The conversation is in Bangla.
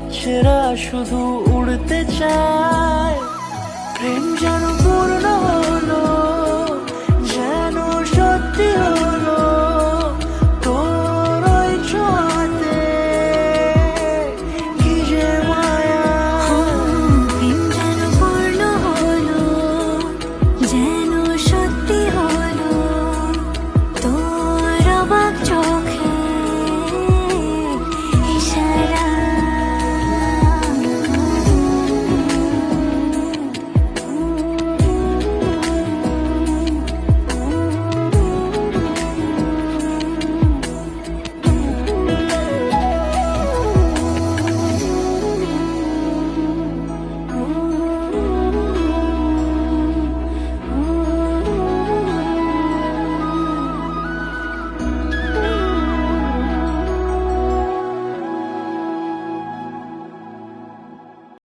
ইচ্ছেরা শুধু উড়তে চায়।